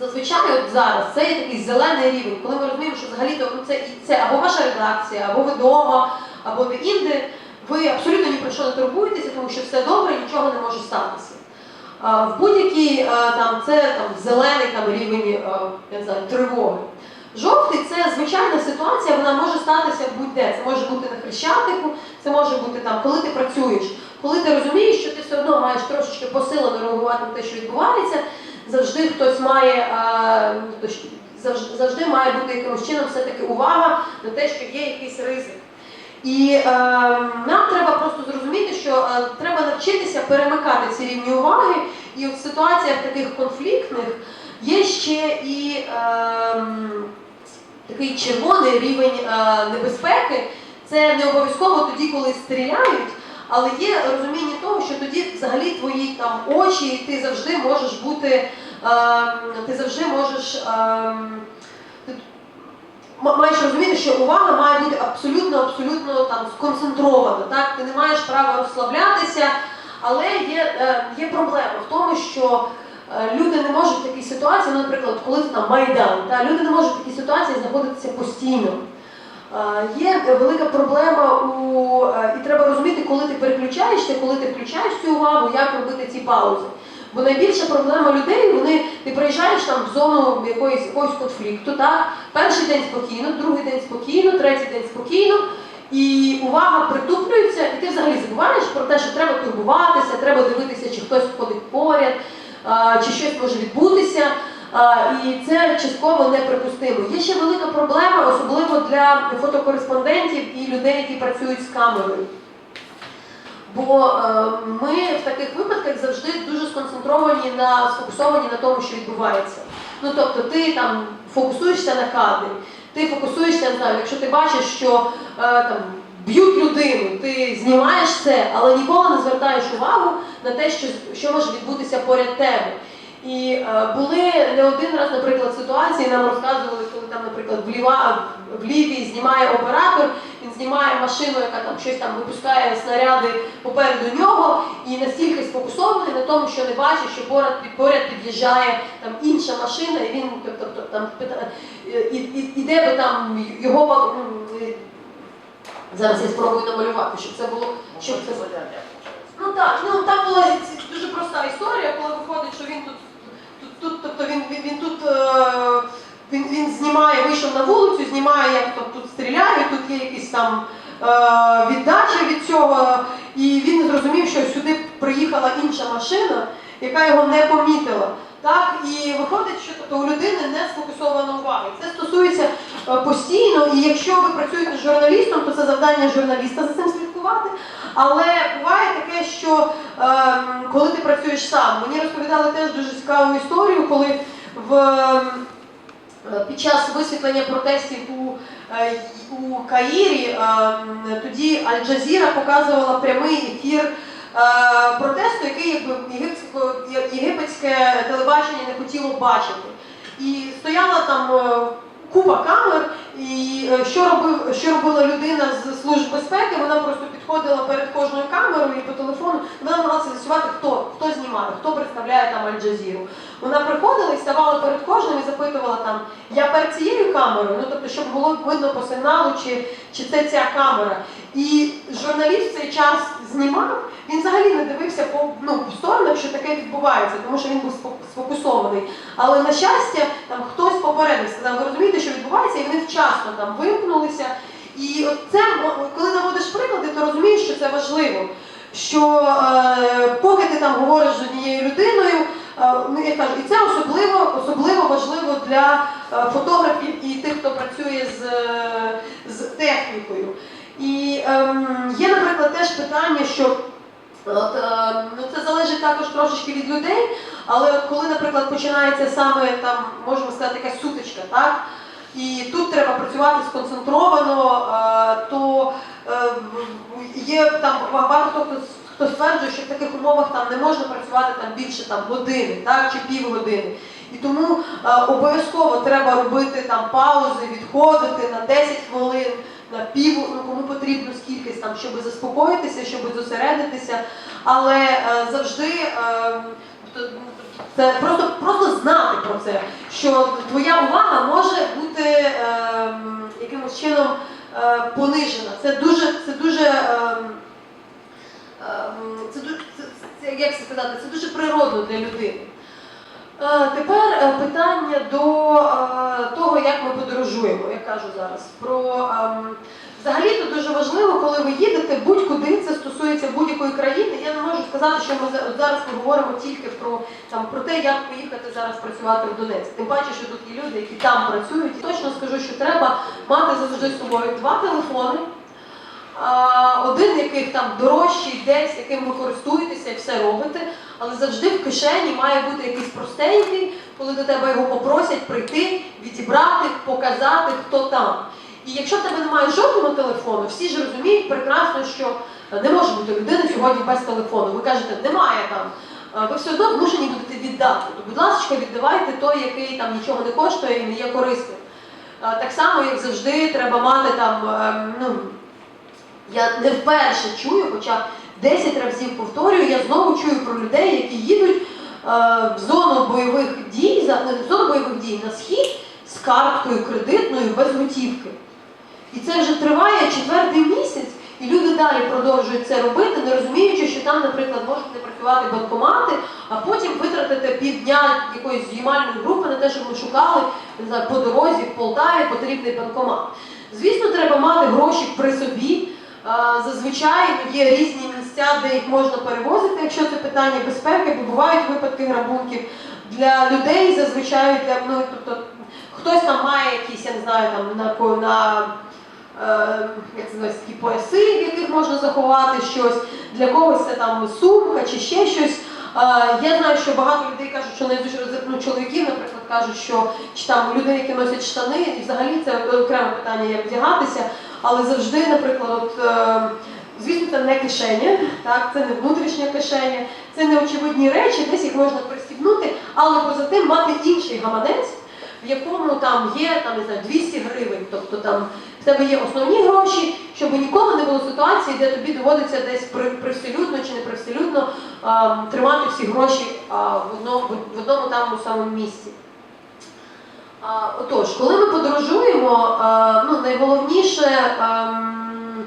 зазвичай от зараз це є такий зелений рівень, коли ми розуміємо, що взагалі то ну, це, і- це або ваша редакція, або ви вдома, або де інде, ви абсолютно ні про що не турбуєтеся, тому що все добре, нічого не може статися. А, В будь-якій е, там це там зелений там рівень е, я знаю, тривоги. Жовтий це звичайна ситуація, вона може статися будь-де. Це може бути на хрещатику, це може бути там, коли ти працюєш, коли ти розумієш, що ти все одно маєш трошечки посилено реагувати на те, що відбувається. Завжди хтось має е, завжди, має бути якимось чином все-таки увага на те, що є якийсь ризик. І е, нам треба просто зрозуміти, що е, треба навчитися перемикати ці рівні уваги, і в ситуаціях таких конфліктних є ще і е, такий червоний рівень е, небезпеки. Це не обов'язково тоді, коли стріляють, але є розуміння того, що тоді взагалі твої там очі, і ти завжди можеш бути, е, ти завжди можеш. Е, маєш розуміти, що увага має бути абсолютно, абсолютно там сконцентрована. Так? Ти не маєш права розслаблятися, але є, е, є проблема в тому, що е, люди не можуть в такій ситуації, ну, наприклад, коли це там майдан, та, люди не можуть в такій ситуації знаходитися постійно. Е, Є велика проблема у е, і треба розуміти, коли ти переключаєшся, коли ти включаєш цю увагу, як робити ці паузи. Бо найбільша проблема людей, вони ти приїжджаєш там в зону якоїсь якогось конфлікту, так перший день спокійно, другий день спокійно, третій день спокійно, і увага притуплюється, і ти взагалі забуваєш про те, що треба турбуватися, треба дивитися, чи хтось ходить поряд, чи щось може відбутися. І це частково неприпустимо. Є ще велика проблема, особливо для фотокореспондентів і людей, які працюють з камерою. Бо е, ми в таких випадках завжди дуже сконцентровані на сфокусовані на тому, що відбувається. Ну тобто, ти там фокусуєшся на кадрі, ти фокусуєшся, не знаю, якщо ти бачиш, що е, там б'ють людину, ти знімаєш це, але ніколи не звертаєш увагу на те, що, що може відбутися поряд тебе. І е, були не один раз, наприклад, ситуації, нам розказували, коли там, наприклад, в, ліва, в лівій знімає оператор, він знімає машину, яка там щось там випускає снаряди попереду нього, і настільки сфокусований на тому, що не бачить, що поряд, поряд під'їжджає там інша машина, і він тобто, тобто, там пита- і, і, іде би там його е, зараз я спробую намалювати, щоб це було щоб це. Ну так, ну там була дуже проста історія, коли виходить, що він тут, тут, тобто він, він, він тут е, він, він знімає, вийшов на вулицю, знімає, як там тут стріляють, тут є якісь там е, віддача від цього, і він зрозумів, що сюди приїхала інша машина, яка його не помітила. Так, і виходить, що тобто, у людини не сфокусована увага. Це стосується е, постійно, і якщо ви працюєте з журналістом, то це завдання журналіста за цим слідкувати. Але буває таке, що ем, коли ти працюєш сам, мені розповідали теж дуже цікаву історію, коли в, е, під час висвітлення протестів у, е, у Каїрі ем, тоді Аль-Джазіра показувала прямий ефір е, протесту, який якби єгипетське телебачення не хотіло бачити. І стояла там е, купа камер, і е, що, робив, що робила людина з служб безпеки, вона просто підходила перед кожною камерою і по телефону вона намагалася з'ясувати, хто, хто знімає, хто представляє там Аль-Джазіру. Вона приходила і ставала перед кожним і запитувала там, я перед цією камерою, ну тобто, щоб було видно по сигналу, чи, чи це ця камера. І журналіст в цей час знімав, він взагалі не дивився по ну, в сторонах, що таке відбувається, тому що він був сфокусований. Але на щастя, там хтось попередив сказав, ви розумієте, що відбувається, і вони вчасно там вимкнулися. І от це, коли наводиш приклади, то розумієш, що це важливо. Що е, поки ти там говориш з однією людиною, е, ну я кажу, і це особливо, особливо важливо для е, фотографів і тих, хто працює з, е, з технікою. І ем, є, наприклад, теж питання, що От, е, це залежить також трошечки від людей, але от коли, наприклад, починається саме там, можемо сказати, якась сутичка, так? І тут треба працювати сконцентровано, е, то е, є там багато хто, хто стверджує, що в таких умовах там не можна працювати там більше там години, так чи півгодини. І тому е, обов'язково треба робити там паузи, відходити на 10 хвилин, на пів, ну кому потрібно скількись там, щоб заспокоїтися, щоб зосередитися. Але е, завжди е, Це просто, просто знати про це, що твоя увага може бути ем, якимось чином е, понижена. Це дуже, це дуже, ем, ем, це, це, як сказати, це дуже природно для людини. Е, Тепер е, питання до е, того, як ми подорожуємо, я кажу зараз. Про ем, взагалі то дуже важливо, коли ви їдете будь-куди, це стосується будь-якої країни. Я не можу сказати, що ми зараз ми говоримо тільки про там про те, як поїхати зараз працювати в Донецьк. Тим паче, що тут є люди, які там працюють. Точно скажу, що треба мати завжди з собою два телефони. Один, яких там дорожчий, десь, яким ви користуєтеся і все робите, але завжди в кишені має бути якийсь простенький, коли до тебе його попросять прийти, відібрати, показати, хто там. І якщо в тебе немає жодного телефону, всі ж розуміють прекрасно, що не може бути людина сьогодні без телефону. Ви кажете, немає там. Ви все одно змушені будете віддати. То, будь ласка, віддавайте той, який там нічого не коштує і не є корисним. Так само, як завжди, треба мати там, ем, ну, я не вперше чую, хоча 10 разів повторюю, я знову чую про людей, які їдуть е, в зону бойових дій, за- в зону бойових дій на схід з карткою кредитною без готівки. І це вже триває четвертий місяць, і люди далі продовжують це робити, не розуміючи, що там, наприклад, можуть не працювати банкомати, а потім витратити півдня якоїсь знімальної групи на те, щоб ми шукали не знаю, по дорозі в Полтаві потрібний банкомат. Звісно, треба мати гроші при собі. Зазвичай є різні місця, де їх можна перевозити, якщо це питання безпеки, бо бувають випадки грабунків. Для людей зазвичай для ну, тобто, хтось там має якісь, я не знаю, там на на е, як це такі пояси, в яких можна заховати щось. Для когось це там сумка чи ще щось. Я знаю, що багато людей кажуть, що найдуже ну, чоловіків, наприклад, кажуть, що чи там люди, які носять штани, і взагалі це окреме питання, як вдягатися, але завжди, наприклад, от, е, звісно, це не кишеня, так, це не внутрішня кишеня, це не очевидні речі, десь їх можна пристібнути, але поза тим мати інший гаманець, в якому там є там, не знаю, 200 гривень, тобто там в тебе є основні гроші, щоб ніколи не було ситуації, де тобі доводиться десь при, привселюдно чи не привселюдно а, тримати всі гроші а, в, одному, в одному тому самому місці. Отож, коли ми подорожуємо, ну, найголовніше, ем,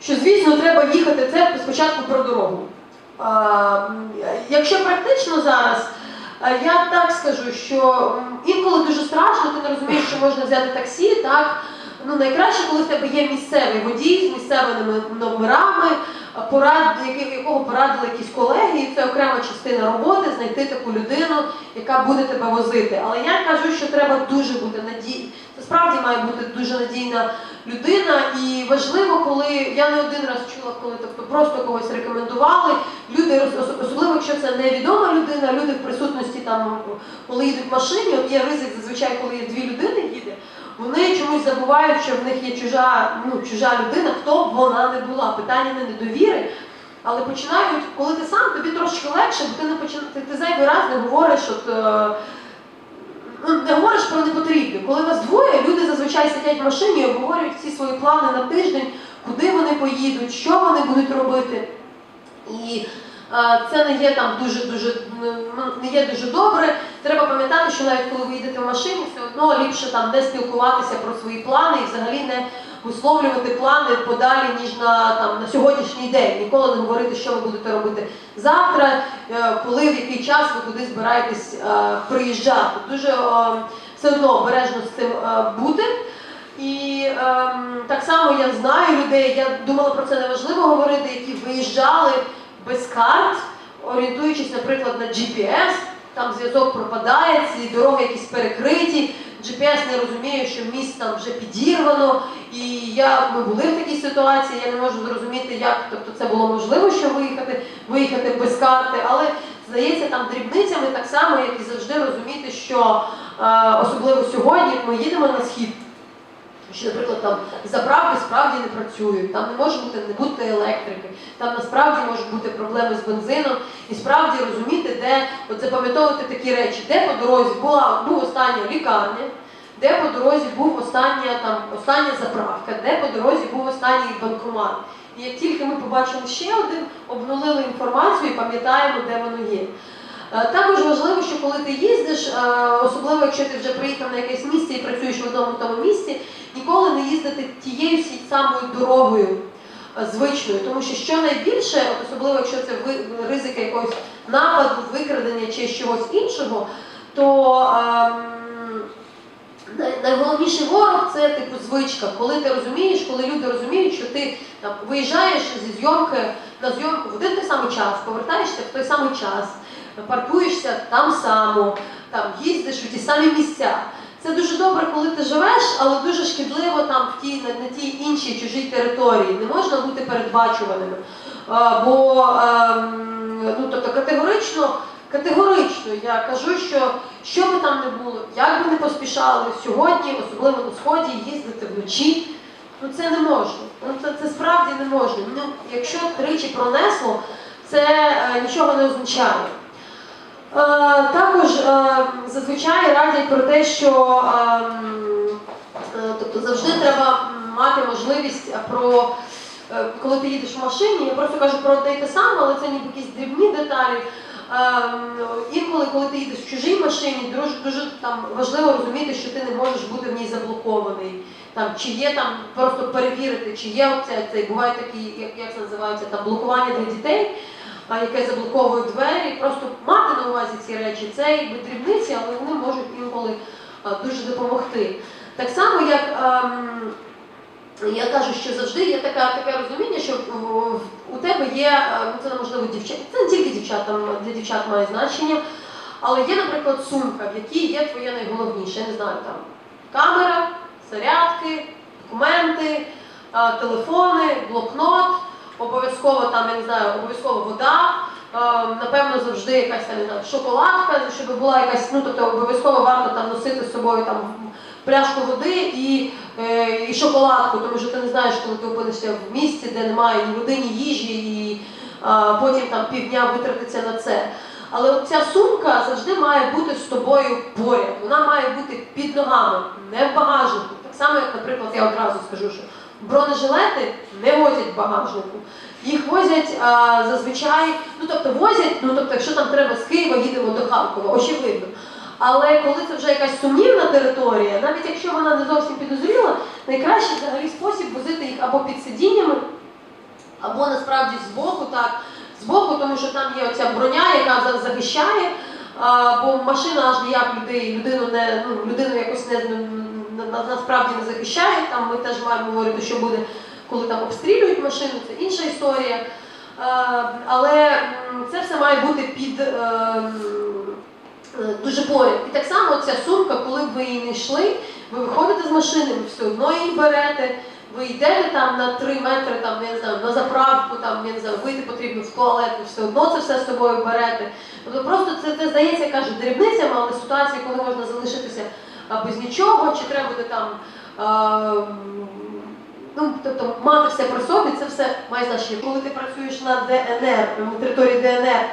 що, звісно, треба їхати, це спочатку про дорогу. Якщо практично зараз, я так скажу, що інколи дуже страшно, ти не розумієш, що можна взяти таксі, так? Ну, найкраще, коли в тебе є місцевий водій з місцевими номерами, порад, якого порадили якісь колеги, і це окрема частина роботи, знайти таку людину, яка буде тебе возити. Але я кажу, що треба дуже бути надій. Це справді має бути дуже надійна людина, і важливо, коли я не один раз чула, коли тобто просто когось рекомендували. Люди особливо, якщо це невідома людина, люди в присутності там, коли їдуть в машині, от є ризик зазвичай, коли є дві людини їде. Вони чомусь забувають, що в них є чужа, ну, чужа людина, хто б вона не була. Питання не недовіри. Але починають, коли ти сам, тобі трошки легше, бо ти не почина... ти, ти зайвий раз не говориш, от, е, ну, не говориш про непотрібне. Коли вас двоє, люди зазвичай сидять в машині і обговорюють всі свої плани на тиждень, куди вони поїдуть, що вони будуть робити. І це не є там дуже дуже ну, не є дуже добре. Треба пам'ятати, що навіть коли ви їдете в машині, все одно ліпше там не спілкуватися про свої плани і взагалі не висловлювати плани подалі, ніж на там на сьогоднішній день. Ніколи не говорити, що ви будете робити завтра, е, коли в який час ви куди збираєтесь е, приїжджати. Дуже е, все одно обережно з цим бути. І ем, так само я знаю людей, я думала про це неважливо говорити, які виїжджали без карт, орієнтуючись, наприклад, на GPS, там зв'язок пропадає, ці дороги якісь перекриті, GPS не розуміє, що міст там вже підірвано. І я, ми були в такій ситуації, я не можу зрозуміти, як тобто це було можливо, що виїхати, виїхати без карти, але здається, там дрібницями так само, як і завжди розуміти, що е, особливо сьогодні ми їдемо на схід. Що, наприклад, там заправки справді не працюють, там не може бути не бути електрики, там насправді можуть бути проблеми з бензином, і справді розуміти, де запам'ятовувати такі речі, де по дорозі була був остання лікарня, де по дорозі був остання там остання заправка, де по дорозі був останній банкомат. І як тільки ми побачимо ще один, обнулили інформацію і пам'ятаємо, де воно є. Е, Також важливо, що коли ти їздиш, е, особливо якщо ти вже приїхав на якесь місце і працюєш в одному тому місці, ніколи не їздити тією самою дорогою е, звичною, тому що що найбільше, особливо якщо це ризики якогось нападу, викрадення чи чогось іншого, то ем, найголовніший ворог це типу звичка. Коли ти розумієш, коли люди розуміють, що ти там виїжджаєш зі зйомки на зйомку в один той самий час, повертаєшся в той самий час, паркуєшся там само, там їздиш у ті самі місця. Це дуже добре, коли ти живеш, але дуже шкідливо там в тій, на, на тій іншій чужій території. Не можна бути передбачуваними. А, бо ем, ну, тобто категорично, категорично я кажу, що що би там не було, як би не поспішали сьогодні, особливо на сході, їздити вночі. Ну це не можна. Ну це, це справді не можна. Ну, якщо тричі пронесло, це е, нічого не означає. Е, також е, зазвичай радять про те, що е, тобто завжди треба мати можливість про коли ти їдеш в машині, я просто кажу про те саме, але це ніби якісь дрібні деталі. Інколи, коли ти їдеш в чужій машині, дуже дуже там важливо розуміти, що ти не можеш бути в ній заблокований. Там чи є там просто перевірити, чи є оце цей буває такі, як, як це називається, там блокування для дітей, яке заблоковує двері. Просто мати на увазі ці речі, це якби дрібниці, але вони можуть інколи дуже допомогти. Так само, як ем, я кажу, що завжди є така, таке розуміння, що у тебе є, е, ну це можливо дівчат, це не тільки дівчат, там для дівчат має значення, але є, наприклад, сумка, в якій є твоє найголовніше, я не знаю, там камера, зарядки, документи, е, телефони, блокнот, обов'язково там, я не знаю, обов'язково вода. е, Напевно, завжди якась там не знаю, шоколадка, щоб була якась, ну тобто обов'язково варто там носити з собою там пляшку води і, е, і шоколадку, тому що ти не знаєш, коли ти опинишся в місці, де немає ні води, ні їжі, і а, потім там півдня витратиться на це. Але ця сумка завжди має бути з тобою поряд. Вона має бути під ногами, не в багажнику. Так само, як, наприклад, я одразу скажу, що бронежилети не возять багажнику. Їх возять а, зазвичай, ну тобто возять, ну тобто, якщо там треба з Києва, їдемо до Харкова, очевидно. Але коли це вже якась сумнівна територія, навіть якщо вона не зовсім підозріла, найкращий взагалі спосіб возити їх або під сидіннями, або насправді збоку, так, збоку, тому що там є оця броня, яка захищає, а, бо машина аж ніяк людей, людину не ну, людину якось не насправді не захищає. Там ми теж маємо говорити, що буде, коли там обстрілюють машину, це інша історія. Е, Але це все має бути під е, дуже поряд. І так само ця сумка, коли б ви її не йшли, ви виходите з машини, ви все одно її берете. Ви йдете там на 3 метри, там, не знаю, на заправку, там, не знаю, вийти потрібно в туалет, ви все одно це все з собою берете. Тобто просто це, це здається, кажу, дрібницями, але ситуації, коли можна залишитися без нічого, чи треба буде там. м, Ну, тобто мати все при собі, це все має значення. Коли ти працюєш на ДНР, на території ДНР,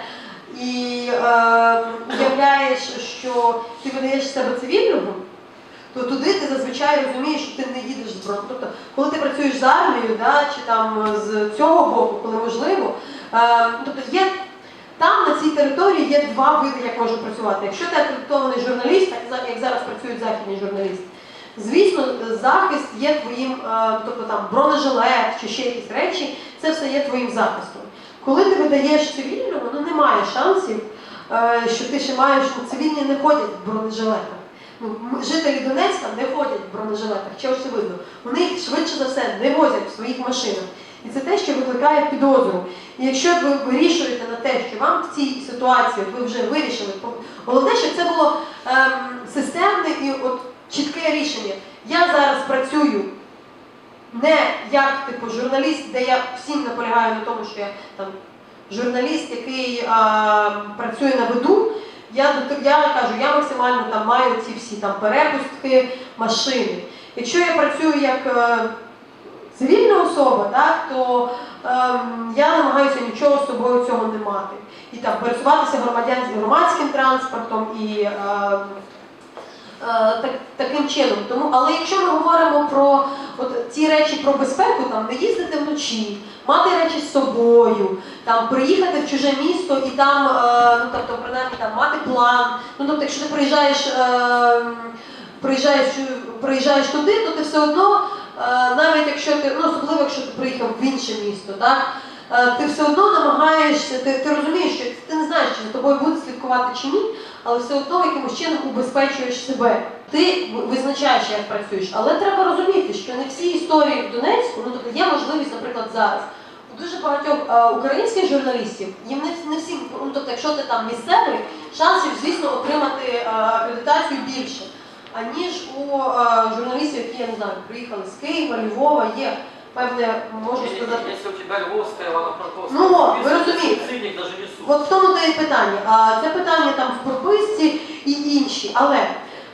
і е, уявляєш, що ти видаєш себе цивільного, то туди ти зазвичай розумієш, що ти не їдеш з бронь. Тобто, коли ти працюєш з армією, да, чи там з цього боку, коли можливо, е, тобто є там на цій території є два види, як можна працювати. Якщо ти акредитований журналіст, так як зараз працюють західні журналісти, звісно, захист є твоїм, е, тобто там бронежилет чи ще якісь речі, це все є твоїм захистом. Коли ти видаєш цивільному, ну немає шансів, е, що ти ще маєш, ну, цивільні не ходять в бронежилетах. Ну, жителі Донецька не ходять в бронежилетах, чи очевидно. Вони їх швидше за все не возять в своїх машинах. І це те, що викликає підозру. І якщо ви вирішуєте на те, що вам в цій ситуації ви вже вирішили, головне, щоб це було ем, системне і от чітке рішення. Я зараз працюю не як типу журналіст, де я всім наполягаю на тому, що я там журналіст, який а, працює на виду. Я, я кажу, я максимально там маю ці всі там перепустки, машини. Якщо я працюю як е, цивільна особа, так, то ем, я намагаюся нічого з собою цього не мати. І там пересуватися громадян, громадським транспортом, і ем, так, таким чином. Тому, але якщо ми говоримо про от ці речі про безпеку, там не їздити вночі, мати речі з собою, там приїхати в чуже місто і там, е, ну тобто, принаймні там мати план. Ну тобто, якщо ти приїжджаєш, е, приїжджаєш, приїжджаєш туди, то ти все одно, е, навіть якщо ти, ну особливо якщо ти приїхав в інше місто, так. е, Ти все одно намагаєшся, ти, ти розумієш, що ти не знаєш, чи за тобою будуть слідкувати чи ні, але все одно якимось чином убезпечуєш себе. Ти визначаєш, як працюєш, але треба розуміти, що не всі історії в Донецьку, ну тобто є можливість, наприклад, зараз. У дуже багатьох е, українських журналістів їм не, не всім, ну тобто, якщо ти там місцевий, шансів, звісно, отримати е, акредитацію більше, аніж у е, журналістів, які я не знаю, приїхали з Києва, Львова, є певне, Если, сказати. если у Ну, вот, прописка, вы разумеете. ценник даже несут. От в тому то і питання. А це питання там в прописці і інші. Але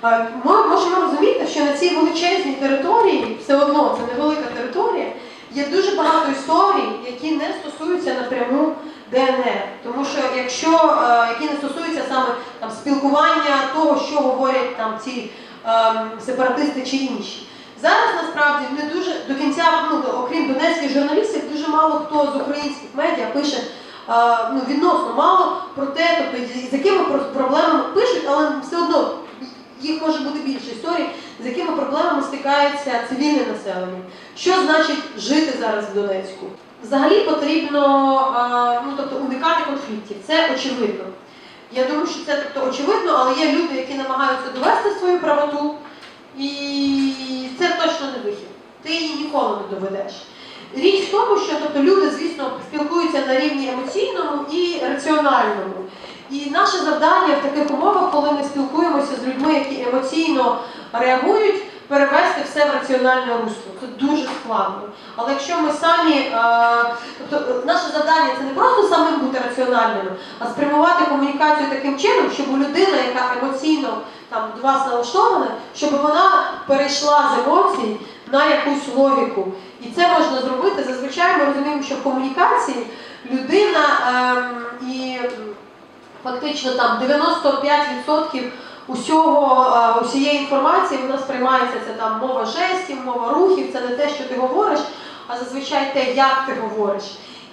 е, ми можемо розуміти, що на цій величезній території, все одно це невелика територія, є дуже багато історій, які не стосуються напряму ДНР. Тому що якщо е, які не стосуються саме там спілкування того, що говорять там ці сепаратисти чи інші. Зараз насправді не дуже до кінця, ну окрім донецьких журналістів, дуже мало хто з українських медіа пише е, ну, відносно мало про те, тобто з якими проблемами пишуть, але все одно їх може бути більше історій, з якими проблемами стикається цивільне населення. Що значить жити зараз в Донецьку? Взагалі потрібно е, ну, тобто, уникати конфліктів. Це очевидно. Я думаю, що це тобто, очевидно, але є люди, які намагаються довести свою правоту, і це точно не вихід. Ти її ніколи не доведеш. Річ в тому, що тобто, люди, звісно, спілкуються на рівні емоційному і раціональному. І наше завдання в таких умовах, коли ми спілкуємося з людьми, які емоційно реагують, перевести все в раціональне русло. Це дуже складно. Але якщо ми самі, е, тобто наше завдання це не просто самим бути раціональними, а спрямувати комунікацію таким чином, щоб у людина, яка емоційно там до вас налаштована, щоб вона перейшла з емоцій на якусь логіку. І це можна зробити. Зазвичай ми розуміємо, що в комунікації людина ем, і фактично там 95% усього, е, усієї інформації вона сприймається це там мова жестів, мова рухів, це не те, що ти говориш, а зазвичай те, як ти говориш.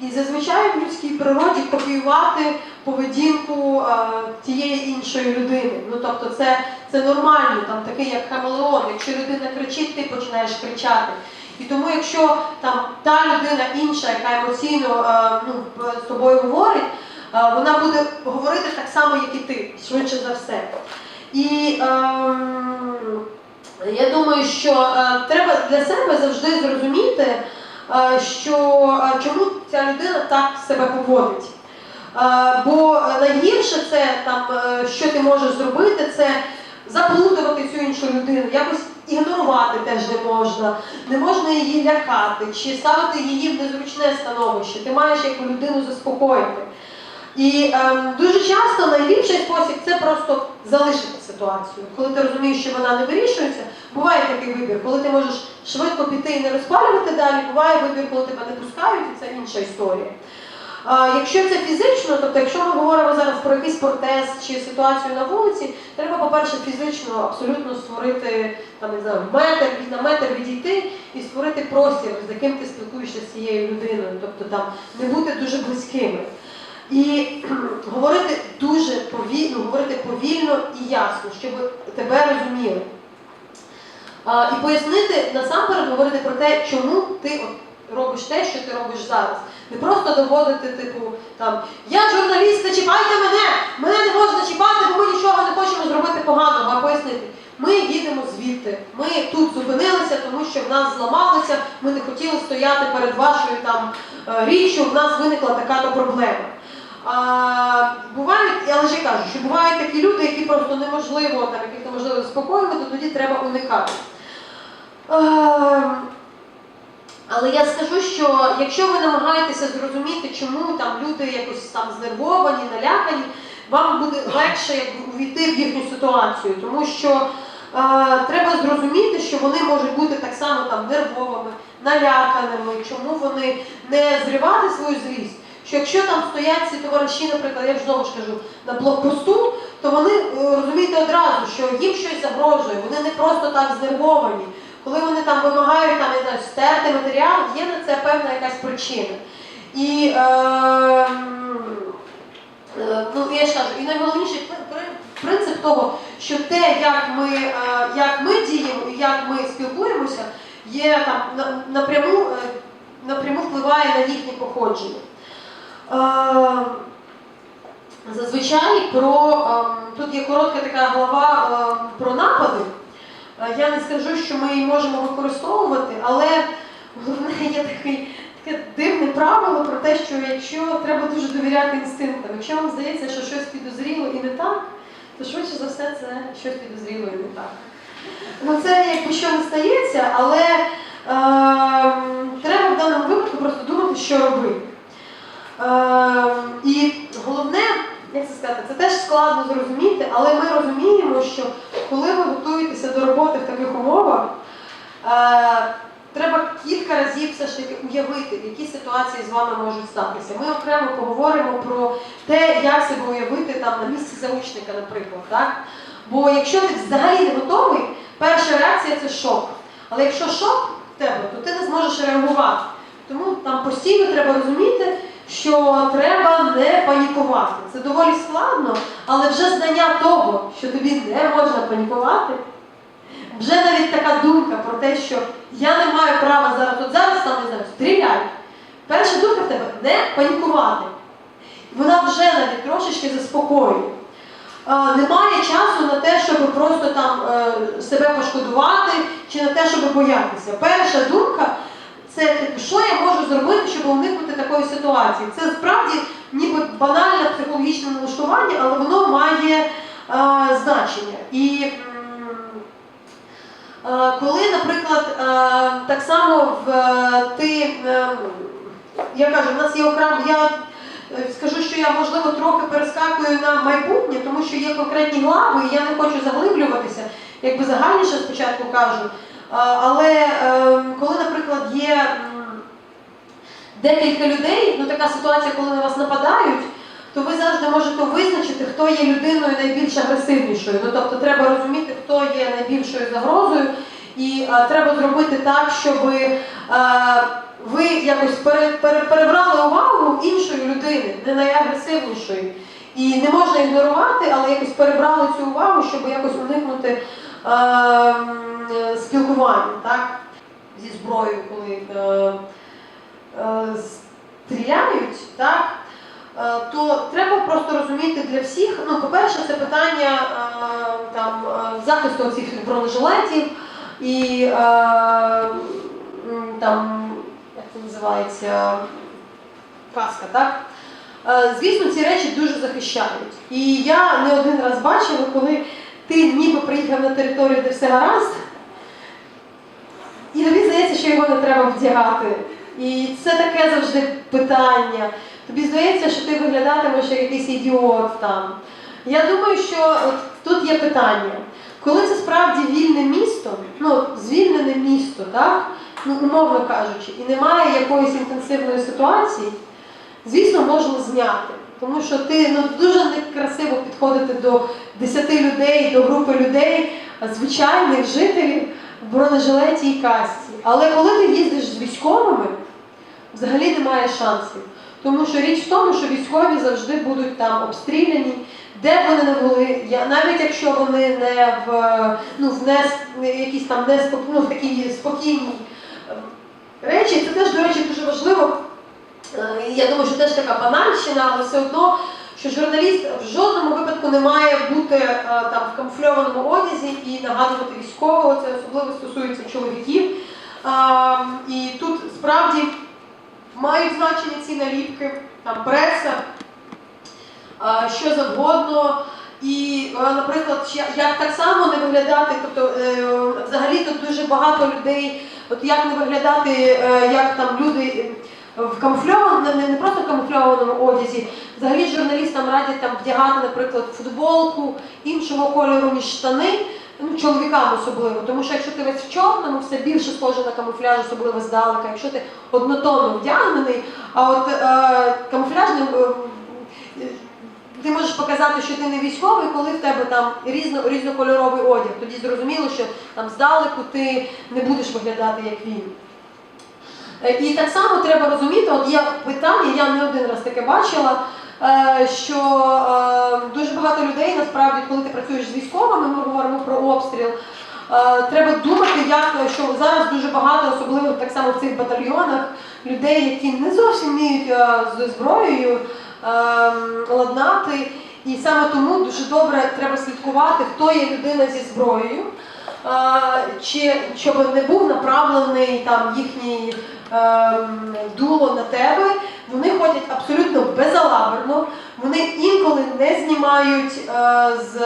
І зазвичай в людській природі копіювати поведінку е, тієї іншої людини. Ну тобто це, це нормально, там такий як хамелеон. Якщо людина кричить, ти починаєш кричати. І тому, якщо там та людина інша, яка емоційно е, ну, з тобою говорить, е, вона буде говорити так само, як і ти, швидше за все. І ем, я думаю, що е, треба для себе завжди зрозуміти, е, що е, чому ця людина так себе поводить. Е, бо найгірше це там, е, що ти можеш зробити, це заплутувати цю іншу людину, якось ігнорувати теж не можна, не можна її лякати чи ставити її в незручне становище. Ти маєш яку людину заспокоїти. І ем, дуже часто найліпший спосіб це просто залишити ситуацію. Коли ти розумієш, що вона не вирішується, буває такий вибір, коли ти можеш швидко піти і не розпалювати далі, буває вибір, коли тебе не пускають, і це інша історія. А, якщо це фізично, тобто якщо ми говоримо зараз про якийсь протест чи ситуацію на вулиці, треба, по-перше, фізично абсолютно створити там, не знаю, метр, на метр відійти і створити простір, з яким ти спілкуєшся з цією людиною, тобто там не бути дуже близькими. І говорити дуже повільно, говорити повільно і ясно, щоб тебе розуміли. І пояснити насамперед говорити про те, чому ти робиш те, що ти робиш зараз. Не просто доводити, типу, там я журналіст, не чіпайте мене, мене не можна чіпати, бо ми нічого не хочемо зробити поганого, а пояснити. Ми їдемо звідти. Ми тут зупинилися, тому що в нас зламалося, ми не хотіли стояти перед вашою там е, річчю, в нас виникла така проблема. А, бувають, я кажу, що бувають такі люди, які просто неможливо, там, яких неможливо заспокоювати, то тоді треба уникати. Ем, але я скажу, що якщо ви намагаєтеся зрозуміти, чому там люди якось там знервовані, налякані, вам буде легше якби, увійти в їхню ситуацію, тому що е, треба зрозуміти, що вони можуть бути так само там нервовими, наляканими, чому вони не зривати свою злість, що якщо там стоять ці товариші, наприклад, я ж знову ж кажу, на блокпосту, то вони е, розумієте одразу, що їм щось загрожує, вони не просто так знервовані. Коли вони там вимагають там, не знаю, стерти матеріал, є на це певна якась причина. І е, е, ну, я ж кажу, і найголовніший при- при- принцип того, що те, як ми, е, як ми діємо і як ми спілкуємося, є там напряму, е, напряму впливає на їхнє походження. Е, Зазвичай про ем, тут є коротка така глава ем, про напади. Е, Я не скажу, що ми її можемо використовувати, але головне є такий, таке дивне правило про те, що якщо треба дуже довіряти інстинктам, якщо вам здається, що щось підозріло і не так, то швидше за все це щось підозріло і не так. Ну це якби що не стається, але ем, треба в даному випадку просто думати, що робити. Ем, і головне, як це сказати, це теж складно зрозуміти, але ми розуміємо, що коли ви готуєтеся до роботи в таких умовах, е, треба кілька разів все ж таки уявити, які ситуації з вами можуть статися. Ми окремо поговоримо про те, як себе уявити там на місці заучника, наприклад. Так? Бо якщо ти взагалі не готовий, перша реакція це шок. Але якщо шок в тебе, то ти не зможеш реагувати. Тому там постійно треба розуміти, що треба не панікувати. Це доволі складно, але вже знання того, що тобі не можна панікувати, вже навіть така думка про те, що я не маю права зараз, от зараз там не знаю, стріляють. Перша думка в тебе не панікувати. Вона вже навіть трошечки заспокоює. Немає часу на те, щоб просто там е, себе пошкодувати чи на те, щоб боятися. Перша думка це що я можу зробити, щоб уникнути такої ситуації. Це справді ніби банальне психологічне налаштування, але воно має е, значення. І е, коли, наприклад, е, так само в е, ти, е, я кажу, в нас є окремо, я скажу, що я можливо трохи перескакую на майбутнє, тому що є конкретні глави, і я не хочу заглиблюватися, якби загальніше спочатку кажу. А, Але е, коли, наприклад, є декілька людей, ну така ситуація, коли на вас нападають, то ви завжди можете визначити, хто є людиною найбільш агресивнішою. Ну тобто треба розуміти, хто є найбільшою загрозою, і е, треба зробити так, щоб е, ви якось пере, перебрали увагу іншої людини, не найагресивнішої. І не можна ігнорувати, але якось перебрали цю увагу, щоб якось уникнути е, е, спілкування, так? Зі зброєю, коли е, е, стріляють, так? Е, то треба просто розуміти для всіх. Ну, по-перше, це питання е, там, е, захисту цих бронежилетів і е, там, як це називається, каска, так? Е, Звісно, ці речі дуже захищають. І я не один раз бачила, коли ти ніби приїхав на територію, де все гаразд, і тобі здається, що його не треба вдягати. І це таке завжди питання. Тобі здається, що ти виглядатимеш як якийсь ідіот там. Я думаю, що тут є питання. Коли це справді вільне місто, ну звільнене місто, так? Ну, умовно кажучи, і немає якоїсь інтенсивної ситуації, звісно, можна зняти. Тому що ти ну, дуже некрасиво підходити до 10 людей, до групи людей, звичайних жителів в бронежилеті і касті. Але коли ти їздиш з військовими, взагалі немає шансів. Тому що річ в тому, що військові завжди будуть там обстріляні, де вони не були, навіть якщо вони не в ну, в не, якісь там не ну, такі спокійні е, речі, це теж, до речі, дуже важливо. Е, Я думаю, що теж така банальщина, але все одно, що журналіст в жодному випадку не має бути е, там в камуфльованому одязі і нагадувати військового. Це особливо стосується чоловіків. І тут справді мають значення ці наліпки, там преса, що завгодно. І, е, наприклад, як так само не виглядати, тобто е, взагалі тут дуже багато людей, от як не виглядати, е, як там люди в камуфльованому, не, просто в камуфльованому одязі, взагалі журналістам радять там вдягати, наприклад, футболку іншого кольору, ніж штани, ну, чоловікам особливо, тому що якщо ти весь в чорному, все більше схоже на камуфляж, особливо здалека. Якщо ти однотонно вдягнений, а от е, камуфляжним. е, ти можеш показати, що ти не військовий, коли в тебе там різно, різнокольоровий одяг. Тоді зрозуміло, що там здалеку ти не будеш виглядати як він. Е, І так само треба розуміти, от є питання, я не один раз таке бачила, е, що е, дуже багато людей насправді, коли ти працюєш з військовими, ми говоримо про обстріл. Треба думати, як що зараз дуже багато, особливо так само в цих батальйонах, людей, які не зовсім вміють з зброєю ем, ладнати. І саме тому дуже добре треба слідкувати, хто є людина зі зброєю, чи щоб не був направлений там їхній дуло на тебе. Вони ходять абсолютно безалаберно, вони інколи не знімають е, з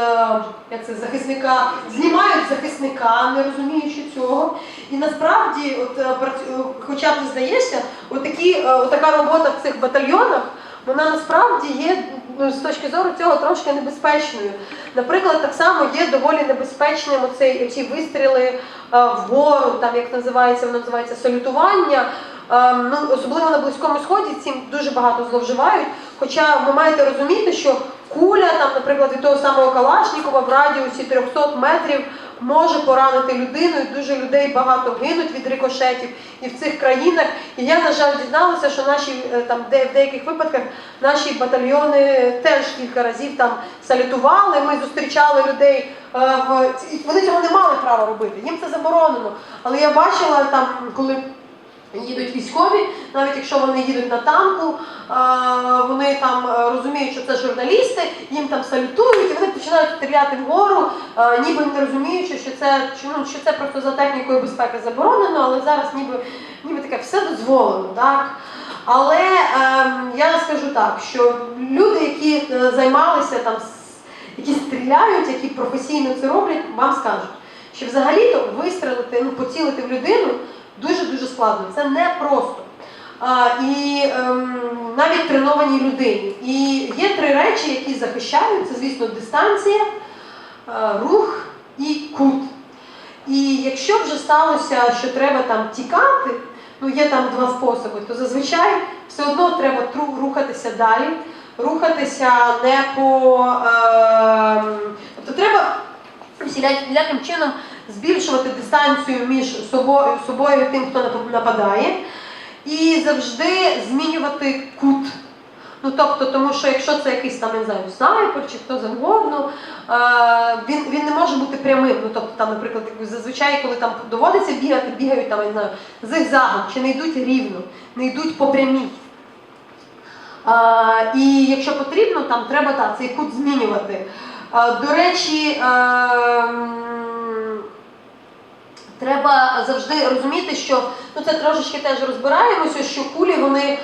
як це, захисника, знімають захисника, не розуміючи цього. І насправді, от, е, е, хоча ти здаєшся, отакі, отака робота в цих батальйонах, вона насправді є ну, з точки зору цього трошки небезпечною. Наприклад, так само є доволі небезпечним оцей, ці вистріли е, вгору, там як називається, воно називається салютування. Ем, ну, особливо на Близькому Сході цим дуже багато зловживають. Хоча ви маєте розуміти, що куля, там, наприклад, від того самого Калашнікова в радіусі 300 метрів може поранити людину, і дуже людей багато гинуть від рикошетів і в цих країнах. І я, на жаль, дізналася, що наші е, там де в деяких випадках наші батальйони теж кілька разів там салютували. Ми зустрічали людей. е, В вони цього не мали права робити. Їм це заборонено. Але я бачила там, коли їдуть військові, навіть якщо вони їдуть на танку, вони там е, розуміють, що це журналісти, їм там салютують, і вони починають стріляти вгору, ніби не розуміючи, що це ну, що це просто за технікою безпеки заборонено, але зараз ніби ніби таке все дозволено, так. Але ем, я скажу так, що люди, які е, займалися там, які стріляють, які професійно це роблять, вам скажуть, що взагалі-то вистрелити, ну, поцілити в людину дуже-дуже складно. Це не просто. А, і ем, навіть тренованій людині. І є три речі, які захищають: це, звісно, дистанція, е, рух і кут. І якщо вже сталося, що треба там тікати, ну є там два способи, то зазвичай все одно треба рухатися далі, рухатися не по. ем, тобто треба всіляким чином збільшувати дистанцію між собою, і тим, хто нападає, і завжди змінювати кут. Ну тобто, тому що якщо це якийсь там, не знаю, снайпер чи хто завгодно, е, він, він не може бути прямим. Ну тобто, там, наприклад, зазвичай, коли там доводиться бігати, бігають там, не знаю, зигзагом, чи не йдуть рівно, не йдуть по прямій. І якщо потрібно, там треба так, цей кут змінювати. До речі, ем, треба завжди розуміти, що ну це трошечки теж розбираємося, що кулі вони е,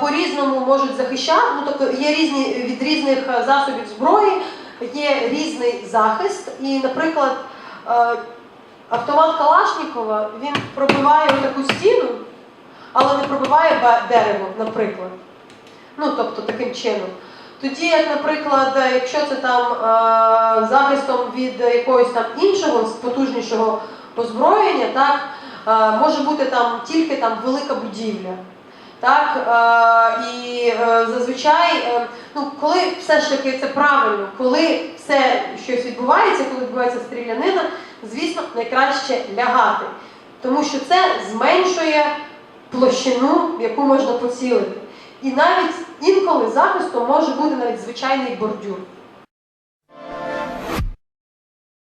по-різному можуть захищати. Ну тобто є різні від різних е, засобів зброї, є різний захист. І, наприклад, е, автомат Калашнікова він пробиває таку стіну, але не пробиває дерево, наприклад. Ну, тобто таким чином. Тоді, як, наприклад, е, якщо це там е, захистом від якогось там іншого потужнішого озброєння, так, е, може бути там тільки там велика будівля. Так, е, і е, зазвичай, ну, коли все ж таки це правильно, коли все щось відбувається, коли відбувається стрілянина, звісно, найкраще лягати. Тому що це зменшує площину, яку можна поцілити. І навіть інколи захистом може бути навіть звичайний бордюр.